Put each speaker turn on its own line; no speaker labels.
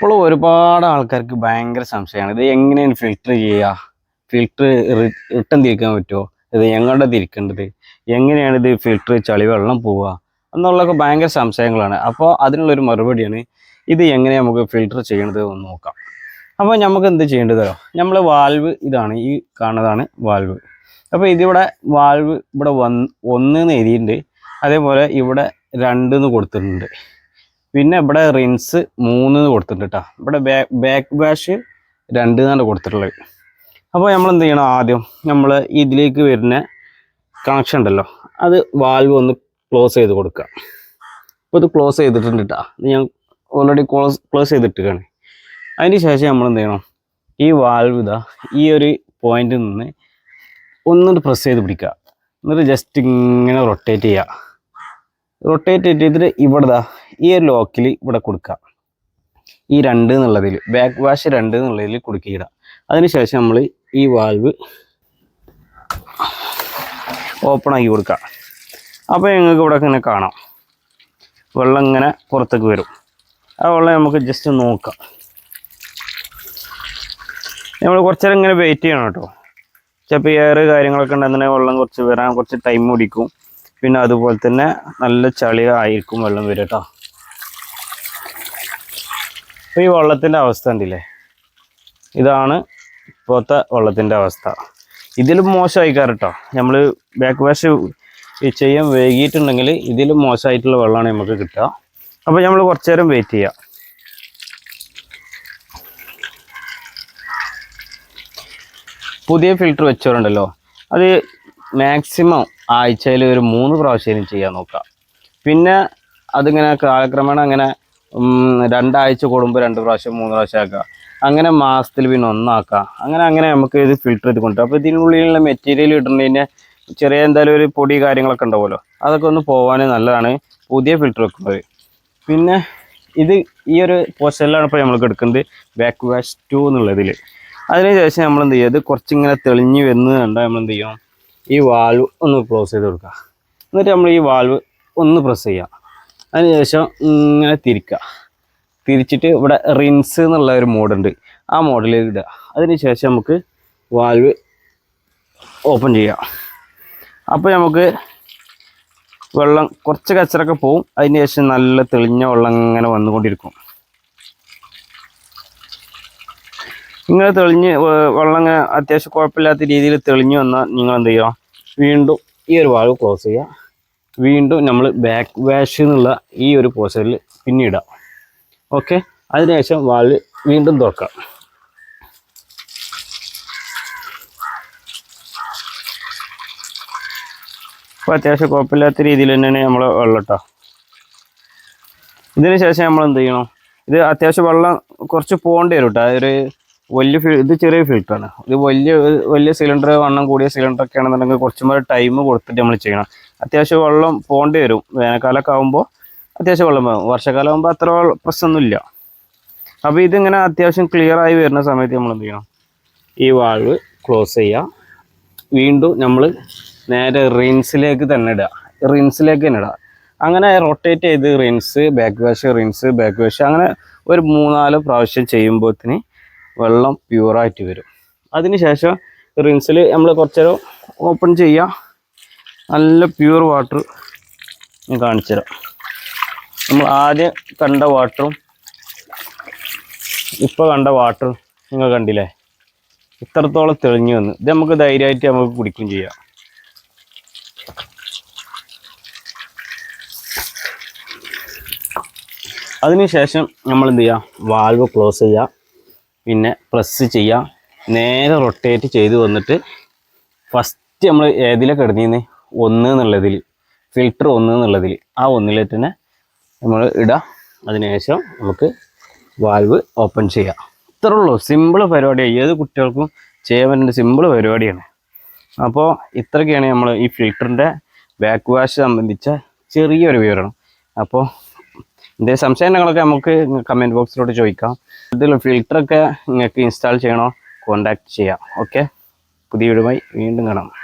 ഇപ്പോൾ ഒരുപാട് ആൾക്കാർക്ക് ഭയങ്കര സംശയമാണ്. ഇത് എങ്ങനെയാണ് ഫിൽട്ടർ ചെയ്യുക? ഫിൽറ്റർ റിട്ടേൺ തിരിക്കാൻ പറ്റുമോ? ഇത് ഞങ്ങളുടെ തിരിക്കേണ്ടത്. എങ്ങനെയാണ് ഇത് ഫിൽട്ടർ ചളി വെള്ളം പോവുക? എന്നുള്ളതൊക്കെ ഭയങ്കര സംശയങ്ങളാണ്. അപ്പോൾ അതിനുള്ളൊരു മറുപടിയാണ് ഇത് എങ്ങനെ നമുക്ക് ഫിൽറ്റർ ചെയ്യണത് എന്ന് നോക്കാം. അപ്പോൾ നമുക്ക് എന്ത് ചെയ്യേണ്ടതോ നമ്മൾ വാൽവ് ഇതാണ് ഈ കാണുന്നതാണ് വാൽവ് അപ്പോൾ ഇതിവിടെ വാൽവ് ഇവിടെ വന്ന് ഒന്ന് എന്ന് എഴുതിയിട്ടുണ്ട്. അതേപോലെ ഇവിടെ രണ്ട് എന്ന് കൊടുത്തിട്ടുണ്ട്. പിന്നെ ഇവിടെ റിൻസ് മൂന്ന് കൊടുത്തിട്ടുണ്ട് കേട്ടോ ഇവിടെ ബാക്ക് ബാക്ക് വാഷ് രണ്ട് എന്നാണ് കൊടുത്തിട്ടുള്ളത്. അപ്പോൾ നമ്മൾ എന്ത് ചെയ്യണം ആദ്യം? നമ്മൾ ഇതിലേക്ക് വരുന്ന കണക്ഷൻ ഉണ്ടല്ലോ അത് വാൽവ് ഒന്ന് ക്ലോസ് ചെയ്ത് കൊടുക്കുക. അപ്പോൾ ഇത് ക്ലോസ് ചെയ്തിട്ടുണ്ട് കേട്ടോ ഞാൻ ഓൾറെഡി ക്ലോസ് ക്ലോസ് ചെയ്തിട്ടാണ് അതിന് ശേഷം നമ്മൾ എന്ത് ചെയ്യണം? ഈ വാൽവ് ഇതാ ഈ ഒരു പോയിന്റിൽ നിന്ന് ഒന്നിട്ട് പ്രസ് ചെയ്ത് പിടിക്കുക. എന്നിട്ട് ജസ്റ്റ് ഇങ്ങനെ റൊട്ടേറ്റ് ചെയ്യുക. റൊട്ടേറ്റ് ചെയ്തിട്ട് ഇവിടെ ദാ ഈ ഒരു ലോക്കിൽ ഇവിടെ കൊടുക്കുക ഈ രണ്ട് എന്നുള്ളതിൽ ബാക്ക് വാഷ് രണ്ട് എന്നുള്ളതിൽ കൊടുക്കുക അതിനുശേഷം നമ്മൾ ഈ വാൽവ് ഓപ്പൺ ആക്കി കൊടുക്കുക അപ്പോൾ ഞങ്ങൾക്ക് ഇവിടെ ഇങ്ങനെ കാണാം. വെള്ളം ഇങ്ങനെ പുറത്തേക്ക് വരും. ആ വെള്ളം നമുക്ക് ജസ്റ്റ് നോക്കാം. നമ്മൾ കുറച്ച് നേരം ഇങ്ങനെ വെയിറ്റ് ചെയ്യണം കേട്ടോ. ചിലപ്പോൾ എയർ കാര്യങ്ങളൊക്കെ ഉണ്ടെന്നുണ്ടെങ്കിൽ വെള്ളം കുറച്ച് വരാൻ കുറച്ച് ടൈം പിടിക്കും. പിന്നെ അതുപോലെ തന്നെ നല്ല ചളി ആയിരിക്കും വെള്ളം വരും കേട്ടോ അപ്പോൾ ഈ വെള്ളത്തിന്റെ അവസ്ഥ ഉണ്ടല്ലേ ഇതാണ് ഇപ്പോഴത്തെ വെള്ളത്തിന്റെ അവസ്ഥ. ഇതിലും മോശമായിക്കാറ് കേട്ടോ നമ്മൾ ബാക്ക് വാഷ് ചെയ്യാൻ വൈകിയിട്ടുണ്ടെങ്കിൽ ഇതിലും മോശമായിട്ടുള്ള വെള്ളമാണ് നമുക്ക് കിട്ടുക. അപ്പോൾ നമ്മൾ കുറച്ച് നേരം വെയിറ്റ് ചെയ്യാം. പുതിയ ഫിൽറ്റർ വെച്ചവരുണ്ടല്ലോ. അത് മാക്സിമം ആഴ്ചയിൽ ഒരു മൂന്ന് പ്രാവശ്യം ചെയ്യാൻ നോക്കുക പിന്നെ അതിങ്ങനെ കാലക്രമേണ അങ്ങനെ രണ്ടാഴ്ച കൂടുമ്പോൾ രണ്ട് പ്രാവശ്യം മൂന്ന് പ്രാവശ്യം ആക്കുക അങ്ങനെ മാസത്തിൽ പിന്നെ ഒന്നാക്കുക അങ്ങനെ അങ്ങനെ നമുക്ക് ഇത് ഫിൽറ്റർ ചെയ്ത് കൊണ്ടു അപ്പോൾ ഇതിനുള്ളിലുള്ള മെറ്റീരിയൽ ഇടുന്നതിന് ചെറിയ എന്തായാലും ഒരു പൊടി കാര്യങ്ങളൊക്കെ ഉണ്ടാവുമല്ലോ. അതൊക്കെ ഒന്ന് പോകാൻ നല്ലതാണ്. പുതിയ ഫിൽറ്റർ വെക്കുന്നത്. പിന്നെ ഇത് ഈ ഒരു പോസ്റ്റലാണ് ഇപ്പോൾ നമ്മൾ എടുക്കുന്നത് ബാക്ക് വാഷ് ടു എന്നുള്ളതിൽ അതിനുശേഷം നമ്മൾ എന്ത് ചെയ്യുക ഇത് കുറച്ചിങ്ങനെ തെളിഞ്ഞ് വരുന്നത് കണ്ടാൽ നമ്മൾ എന്ത് ചെയ്യണം ഈ വാൽവ് ഒന്ന് ക്ലോസ് ചെയ്ത് കൊടുക്കുക എന്നിട്ട് നമ്മൾ ഈ വാൽവ് ഒന്ന് പ്രസ് ചെയ്യുക അതിനുശേഷം ഇങ്ങനെ തിരിക്കുക തിരിച്ചിട്ട് ഇവിടെ റിൻസ് എന്നുള്ള ഒരു മോഡുണ്ട് ആ മോഡലിൽ ഇടുക. അതിനുശേഷം നമുക്ക് വാൽവ് ഓപ്പൺ ചെയ്യാം. അപ്പോൾ നമുക്ക് വെള്ളം കുറച്ച് കച്ചറൊക്കെ പോവും. അതിന് ശേഷം നല്ല തെളിഞ്ഞ വെള്ളം ഇങ്ങനെ വന്നുകൊണ്ടിരിക്കും. ഇങ്ങനെ തെളിഞ്ഞ് വെള്ളം അത്യാവശ്യം കുഴപ്പമില്ലാത്ത രീതിയിൽ തെളിഞ്ഞു വന്നാൽ നിങ്ങൾ എന്ത് ചെയ്യുക വീണ്ടും ഈ ഒരു വാൾവ് ക്ലോസ് ചെയ്യുക. വീണ്ടും നമ്മൾ ബാക്ക് വാഷ് എന്നുള്ള ഈ ഒരു പോസ്റ്ററിൽ പിന്നിടാം ഓക്കെ അതിനുശേഷം വാൾവ് വീണ്ടും തുറക്കാം. അപ്പോൾ അത്യാവശ്യം കുഴപ്പമില്ലാത്ത രീതിയിൽ തന്നെയാണ് നമ്മൾ വെള്ളം കേട്ടോ ഇതിന് ശേഷം നമ്മൾ എന്ത് ചെയ്യണം? ഇത് അത്യാവശ്യം വെള്ളം കുറച്ച് പോകേണ്ടി വരും കേട്ടോ. ഒരു വലിയ ഇത് ചെറിയ ഫിൽറ്ററാണ് ഇത് വലിയ വലിയ സിലിണ്ടർ വണ്ണം കൂടിയ സിലിണ്ടർ ഒക്കെ ആണെന്നുണ്ടെങ്കിൽ കുറച്ചും കൂടെ ടൈം കൊടുത്തിട്ട് നമ്മൾ ചെയ്യണം. അത്യാവശ്യം വെള്ളം പോകേണ്ടി വരും. വേനൽക്കാലമൊക്കെ ആകുമ്പോൾ അത്യാവശ്യം വെള്ളം പോകും വർഷക്കാലം ആകുമ്പോൾ അത്ര പ്രശ്നമൊന്നുമില്ല. അപ്പോൾ ഇതിങ്ങനെ അത്യാവശ്യം ക്ലിയർ ആയി വരുന്ന സമയത്ത് നമ്മൾ എന്ത് ചെയ്യണം? ഈ വാൾവ് ക്ലോസ് ചെയ്യുക വീണ്ടും നമ്മൾ നേരെ റിൻസിലേക്ക് തന്നെ ഇടുക റിൻസിലേക്ക് തന്നെ ഇടുക അങ്ങനെ റൊട്ടേറ്റ് ചെയ്ത് rinse back wash rinse back wash അങ്ങനെ ഒരു മൂന്നാൽ പ്രാവശ്യം ചെയ്യുമ്പോഴത്തേന് വെള്ളം പ്യൂറായിട്ട് വരും. അതിന് ശേഷം റിൻസിൽ നമ്മൾ കുറച്ച് നേരം ഓപ്പൺ ചെയ്യുക നല്ല പ്യൂർ വാട്ടർ ഞാൻ കാണിച്ചു തരാം. നമ്മൾ ആദ്യം കണ്ട വാട്ടറും ഇപ്പോൾ കണ്ട വാട്ടറും നിങ്ങൾ കണ്ടില്ലേ? ഇത്രത്തോളം തെളിഞ്ഞു വന്ന്. ഇത് നമുക്ക് ധൈര്യമായിട്ട് നമുക്ക് കുടിക്കുകയും ചെയ്യാം. അതിനുശേഷം നമ്മൾ എന്ത് ചെയ്യുക വാൽവ് ക്ലോസ് ചെയ്യുക പിന്നെ പ്രസ് ചെയ്യാം. നേരെ റൊട്ടേറ്റ് ചെയ്ത് വന്നിട്ട് ഫസ്റ്റ് നമ്മൾ ഏതിലാണ് കിടന്നിന്ന് ഒന്ന് എന്നുള്ളതിൽ ഫിൽറ്റർ ഒന്ന് എന്നുള്ളതിൽ ആ ഒന്നിൽ തന്നെ നമ്മൾ ഇടാം. അതിനുശേഷം നമുക്ക് വാൽവ് ഓപ്പൺ ചെയ്യാം. ഇത്രേ ഉള്ളൂ. സിമ്പിൾ പരിപാടിയാണ് ഏത് കുട്ടികൾക്കും ചെയ്യാൻ പറ്റുന്ന സിമ്പിൾ പരിപാടിയാണ്. അപ്പോൾ ഇത്രയൊക്കെയാണ് നമ്മൾ ഈ ഫിൽറ്ററിന്റെ ബാക്ക് വാഷ് സംബന്ധിച്ച ചെറിയൊരു വിവരണം. അപ്പോൾ ഇതിന്റെ സംശയങ്ങളൊക്കെ നമുക്ക് കമന്റ് ബോക്സിലോട്ട് ചോദിക്കാം. ഇതിൽ ഫിൽറ്ററൊക്കെ നിങ്ങൾക്ക് ഇൻസ്റ്റാൾ ചെയ്യണോ? കോണ്ടാക്ട് ചെയ്യാം. ഓക്കെ പുതിയ വീടുമായി വീണ്ടും കാണാം.